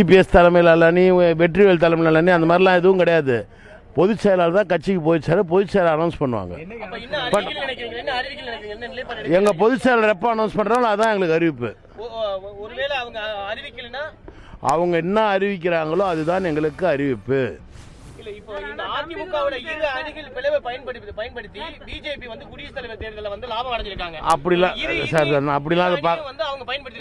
EPS தலைமையில் அல்லானி வெற்றிவேல் தலைமையில் அல்லானி அந்த மாதிரிலாம் எதுவும் கிடையாது. பொதுச் செயலாளர் தான் கட்சிக்கு பொதுச் செயலர் பொதுச் செயலர் அனௌன்ஸ் பண்ணுவாங்க. எடுக்கிறீங்க? எங்கள் பொதுச் செயலர் எப்போ அனௌன்ஸ் பண்ணுறாங்களோ அதான் எங்களுக்கு அறிவிப்பு. அவங்க என்ன அறிவிக்கிறாங்களோ அதுதான் எங்களுக்கு அறிவிப்பு. இல்ல இப்போ இந்த அதிமுகவோட இரு அணிகள் பிளவை பயன்படுத்தி பயன்படுத்தி பிஜேபி வந்து குடியரசுத் தலைவர் தேர்தலில் வந்து லாபம் அடைஞ்சிருக்காங்க. அப்படிலாம் சார் சார் அப்படிலாம்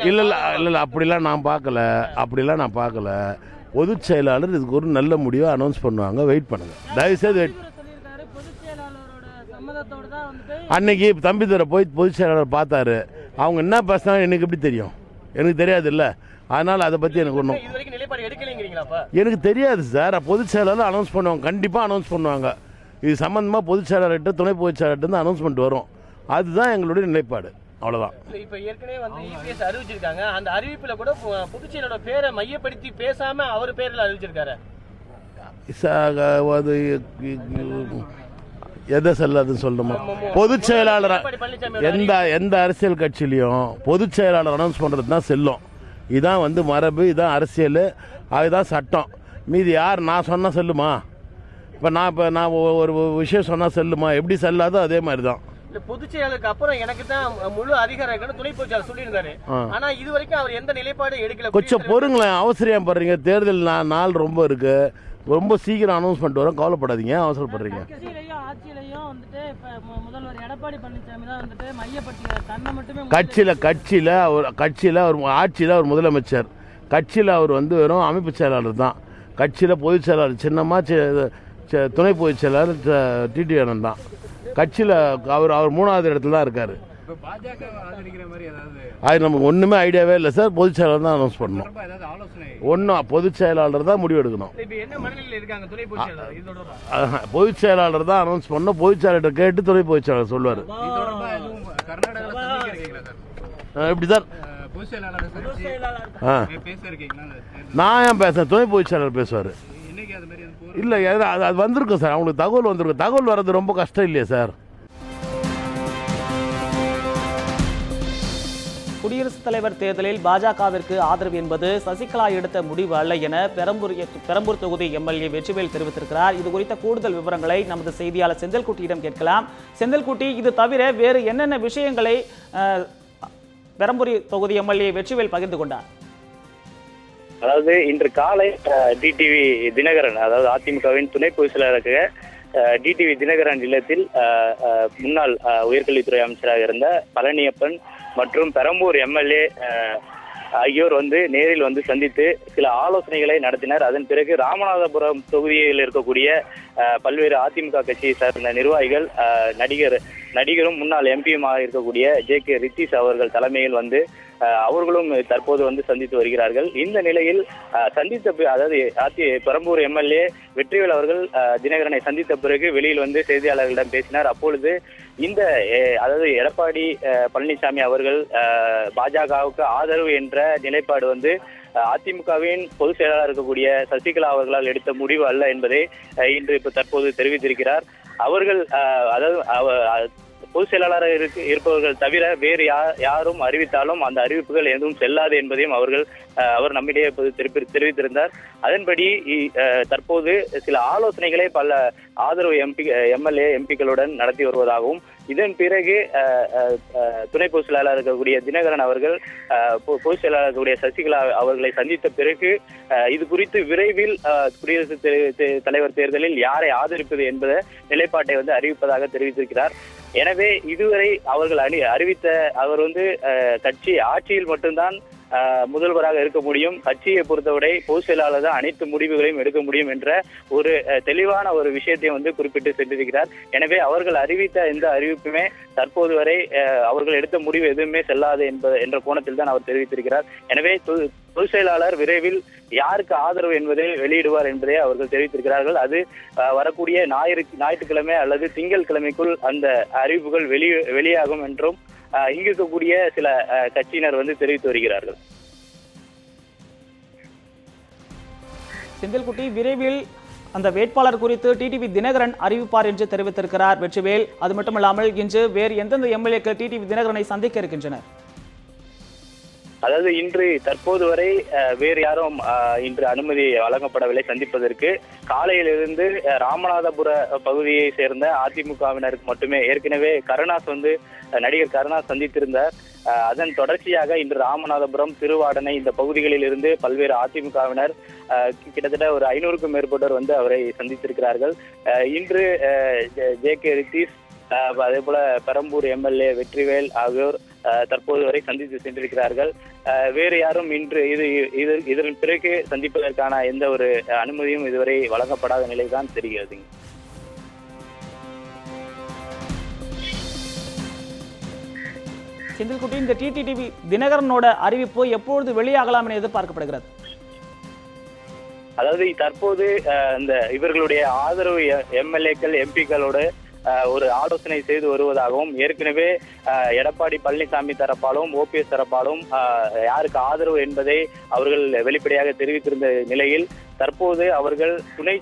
இல்லை இல்லை இல்லை இல்லை அப்படிலாம் நான் பார்க்கல. அப்படிலாம் நான் பார்க்கல. பொதுச் செயலாளர் இதுக்கு ஒரு நல்ல முடிவை அனௌன்ஸ் பண்ணுவாங்க. வெயிட் பண்ணுங்க. தயவுசெய்து வெயிட் அன்னைக்கு தம்பிதுரை போய் பொதுச் செயலாளர் பார்த்தாரு. அவங்க என்ன பேசினாங்க எனக்கு எப்படி தெரியும்? எனக்கு தெரியாது இல்லை. அதனால் அதை பற்றி எனக்கு ஒன்றும் எனக்கு தெரியாது சார். பொதுச் செயலாளர் அனௌன்ஸ் பண்ணுவாங்க. கண்டிப்பாக அனௌன்ஸ் பண்ணுவாங்க. இது சம்மந்தமாக பொதுச் செயலாளர்கிட்ட துணை பொதுச் செயலாளர்கிட்ட அனௌன்ஸ்மெண்ட் வரும். அதுதான் எங்களுடைய நிலைப்பாடு. அவ்வளோதான் இப்ப ஏற்கனவே வந்து இபிஎஸ் அறிவிச்சிருக்காங்க. அந்த அறிவிப்புல கூட பொ- பொதுச்செயலோட பேரை மையப்படுத்தி பேசாம அவர் பேர்ல அறிவிச்சிருக்காரு. அது எதை செல்லாதுன்னு சொல்லணுமா பொதுச் செயலாளர் எந்த எந்த அரசியல் கட்சியிலையும் பொதுச் செயலாளர் அனௌன்ஸ் பண்ணுறது தான் செல்லும். இதான் வந்து மரபு இதான் அரசியல். அதுதான் சட்டம். மீதி யார் நான் சொன்னால் செல்லுமா? இப்போ நான் இப்போ நான் ஒரு விஷயம் சொன்னால் செல்லுமா? எப்படி செல்லாதோ அதே மாதிரி தான் இல்ல பொதுச்செயலருக்கு அப்புறம் எனக்கு தான் முழு அதிகாரம் இருக்குன்னு துணை பொதுச்செயலர் சொல்லியிருந்தாரு. ஆனா இது வரைக்கும் அவர் எந்த நிலைப்பாடு எடுக்கல. கொஞ்சம் பொறுங்களேன் அவசரம் படுறீங்க தேர்தல் நாள் ரொம்ப இருக்கு. ரொம்ப சீக்கிரம் அனௌன்ஸ்மெண்ட் வரும் கவலைப்படாதீங்க அவசரப்படுறீங்க. கட்சியிலையும் ஆட்சியிலையும் வந்துட்டு இப்ப மு- முதல்வர் எடப்பாடி பழனிசாமி தான் வந்துட்டு மையப்படுத்திக்கிறார் தன்னை மட்டுமே கட்சியில் கட்சியில் அவர் கட்சியில் அவர் ஆட்சியில் அவர் முதலமைச்சர். கட்சியில் அவர் வந்து வெறும் அமைப்பு செயலாளர் தான். கட்சியில் பொதுச் செயலாளர் சின்னமாக துணை பொதுச் செயலாளர் டிடி தான். கட்சியில் அவர் அவர் மூணாவது இடத்துல தான் இருக்கார். இப்போ பாஜக ஆதரிக்கிற மாதிரி ஏதாவது அது நமக்கு ஒன்றுமே ஐடியாவே இல்லை சார். பொதுச் செயலாளர் தான் அனௌன்ஸ் பண்ணணும். தொடர்பா ஏதாவது ஆலோசனை ஒன்றும் பொதுச் செயலாளர் தான் முடிவு எடுக்கணும். இப்ப என்ன மனநிலையில் இருக்காங்க துணை பொதுச்செயலர் இது தொடர்பா ஆஹா, பொதுச் செயலாளர் தான் அனௌன்ஸ் பண்ணணும். பொதுச் செயலாளர் கேட்டு துணை பொதுச் செயலாளர் சொல்லுவார். எப்படி சார்? நான் ஏன் பேசுறேன்? துணை பொதுச் செயலாளர் பேசுவார். இல்லை அது அது வந்திருக்கும் சார். அவங்களுக்கு தகவல் வந்திருக்கும். தகவல் வர்றது ரொம்ப கஷ்டம் இல்லையா சார்? குடியரசுத் தலைவர் தேர்தலில் பாஜகவிற்கு ஆதரவு என்பது சசிகலா எடுத்த முடிவு அல்ல என பெரம்பூர் பெரம்பூர் தொகுதி எம்எல்ஏ வெற்றிவேல் தெரிவித்திருக்கிறார். இது குறித்த கூடுதல் விவரங்களை நமது செய்தியாளர் செந்தில்குட்டியிடம் கேட்கலாம். செந்தில்குட்டி இது தவிர வேறு என்னென்ன விஷயங்களை பெரம்பூர் தொகுதி எம்எல்ஏ வெற்றிவேல் பகிர்ந்து கொண்டார்? அதாவது இன்று காலை டிடிவி தினகரன் அதாவது அதிமுகவின் துணை பொதுச் டிடிவி தினகரன் இல்லத்தில் முன்னாள் உயர்கல்வித்துறை அமைச்சராக இருந்த பழனியப்பன் மற்றும் பெரம்பூர் எம்எல்ஏ ஆகியோர் வந்து நேரில் வந்து சந்தித்து சில ஆலோசனைகளை நடத்தினர். அதன் பிறகு ராமநாதபுரம் தொகுதியில் இருக்கக்கூடிய பல்வேறு அதிமுக கட்சியை சார்ந்த நிர்வாகிகள் நடிகர் நடிகரும் முன்னாள் எம்பியுமாக இருக்கக்கூடிய ஜே கே ரித்தீஷ் அவர்கள் தலைமையில் வந்து அவர்களும் தற்போது வந்து சந்தித்து வருகிறார்கள். இந்த நிலையில் சந்தித்த அதாவது அதி பெரம்பூர் எம்எல்ஏ வெற்றிவேல் அவர்கள் தினகரனை சந்தித்த பிறகு வெளியில் வந்து செய்தியாளர்களிடம் பேசினார். அப்பொழுது இந்த அதாவது எடப்பாடி பழனிசாமி அவர்கள் பாஜகவுக்கு ஆதரவு என்ற நிலைப்பாடு வந்து அதிமுகவின் பொதுச் செயலாளர் இருக்கக்கூடிய சசிகலா அவர்களால் எடுத்த முடிவு அல்ல என்பதை இன்று இப்ப தற்போது தெரிவித்திருக்கிறார். அவர்கள் அஹ், அதாவது அவ- பொதுச் செயலாளராக இருக்கு இருப்பவர்கள் தவிர வேறு யார் யாரும் அறிவித்தாலும் அந்த அறிவிப்புகள் எதுவும் செல்லாது என்பதையும் அவர்கள் அஹ், அவர் நம்மிடையே தெரிவி- தெரிவித்திருந்தார். அதன்படி தற்போது சில ஆலோசனைகளை பல ஆதரவு எம்பி எம்எல்ஏ எம்பிக்களுடன் நடத்தி வருவதாகவும் இதன் பிறகு அஹ், அஹ், அஹ், துணை பொதுச் செயலாளர் இருக்கக்கூடிய தினகரன் அவர்கள் அஹ், பொ- பொதுச் செயலாளர் இருக்கக்கூடிய சசிகலா அவர்களை சந்தித்த பிறகு அஹ், இது குறித்து விரைவில் அஹ், தலைவர் தேர்தலில் யாரை ஆதரிப்பது என்பத நிலைப்பாட்டை வந்து அறிவிப்பதாக தெரிவித்திருக்கிறார். எனவே இதுவரை அவர்கள் அணி அறிவித்த அவர் வந்து கட்சி ஆட்சியில் மட்டும்தான் முதல்வராக இருக்க முடியும். கட்சியை பொறுத்தவரை பொதுச் செயலாளர் தான் அனைத்து முடிவுகளையும் எடுக்க முடியும் என்ற ஒரு தெளிவான ஒரு விஷயத்தை வந்து குறிப்பிட்டு சென்றிருக்கிறார். எனவே அவர்கள் அறிவித்த எந்த அறிவிப்புமே தற்போது வரை அவர்கள் எடுத்த முடிவு எதுவுமே செல்லாது என்பது என்ற கோணத்தில் தான் அவர் தெரிவித்திருக்கிறார். எனவே பொதுச் செயலாளர் விரைவில் யாருக்கு ஆதரவு என்பதை வெளியிடுவார் என்பதை அவர்கள் தெரிவித்திருக்கிறார்கள். அது வரக்கூடிய ஞாயிறு ஞாயிற்றுக்கிழமை அல்லது திங்கள் கிழமைக்குள் அந்த அறிவிப்புகள் வெளி வெளியாகும் என்றும் இங்கிருக்கக்கூடிய சில கட்சியினர் வந்து தெரிவித்து வருகிறார்கள். செந்தில்குட்டி விரைவில் அந்த வேட்பாளர் குறித்து டிடிவி தினகரன் அறிவிப்பார் என்று தெரிவித்திருக்கிறார் வெற்றிவேல். அது மட்டுமல்லாமல் இன்று வேறு எந்தெந்த எம்எல்ஏக்கள் டிடிவி தினகரனை சந்திக்க இருக்கின்றனர்? அதாவது இன்று தற்போது வரை வேறு யாரும் இன்று அனுமதி வழங்கப்படவில்லை சந்திப்பதற்கு. காலையிலிருந்து ராமநாதபுர பகுதியை சேர்ந்த அதிமுகவினருக்கு மட்டுமே ஏற்கனவே கருணாஸ் வந்து நடிகர் கருணாஸ் சந்தித்திருந்தார். அதன் தொடர்ச்சியாக இன்று ராமநாதபுரம் திருவாடனை இந்த பகுதிகளில் இருந்து பல்வேறு அதிமுகவினர் கிட்டத்தட்ட ஒரு ஐநூறுக்கும் மேற்பட்டோர் வந்து அவரை சந்தித்திருக்கிறார்கள். இன்று ஜே கே ரித்தீஷ் அதே போல பெரம்பூர் எம்எல்ஏ வெற்றிவேல் ஆகியோர் தற்போது வரை சந்தித்து சென்றிருக்கிறார்கள். வேறு யாரும் இன்று இது இது இதன் பிறகு சந்திப்பதற்கான எந்த ஒரு அனுமதியும் இதுவரை வழங்கப்படாத நிலைதான் தெரிகிறது. செந்தில்குட்டி இந்த டிடிடிவி தினகரனோட அறிவிப்பு எப்பொழுது வெளியாகலாம் என எதிர்பார்க்கப்படுகிறது? அதாவது தற்போது இந்த இவர்களுடைய ஆதரவு எம்எல்ஏக்கள் எம்பிக்களோடு ஒரு ஆலோசனை செய்து வருவதாகவும் ஏற்கனவே எடப்பாடி பழனிசாமி தரப்பாலும் ஓபிஎஸ் தரப்பாலும் யாருக்கு ஆதரவு என்பதை அவர்கள் வெளிப்படையாக தெரிவித்திருந்த நிலையில் தற்போது அவர்கள் துணை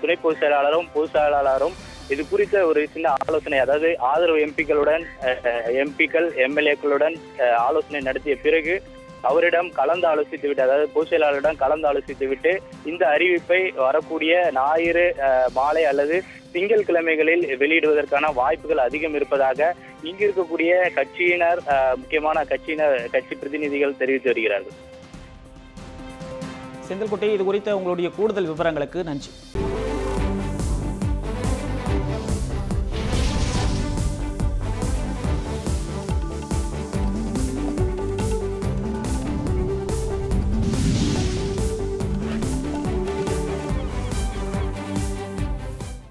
துணை பொதுச் செயலாளரும் பொதுச் செயலாளரும் இது குறித்த ஒரு சின்ன ஆலோசனை அதாவது ஆதரவு எம்பிக்களுடன் எம்பிக்கள் எம்எல்ஏக்களுடன் ஆலோசனை நடத்திய பிறகு அவரிடம் கலந்து ஆலோசித்து விட்டு அதாவது பொதுச் செயலாளரிடம் கலந்து ஆலோசித்து விட்டு இந்த அறிவிப்பை வரக்கூடிய ஞாயிறு மாலை அல்லது திங்கள் கிழமைகளில் வெளியிடுவதற்கான வாய்ப்புகள் அதிகம் இருப்பதாக இங்கு இருக்கக்கூடிய கட்சியினர் முக்கியமான கட்சியினர் கட்சி பிரதிநிதிகள் தெரிவித்து வருகிறார்கள். செந்தில்குட்டி இது குறித்த உங்களுடைய கூடுதல் விவரங்களுக்கு நன்றி.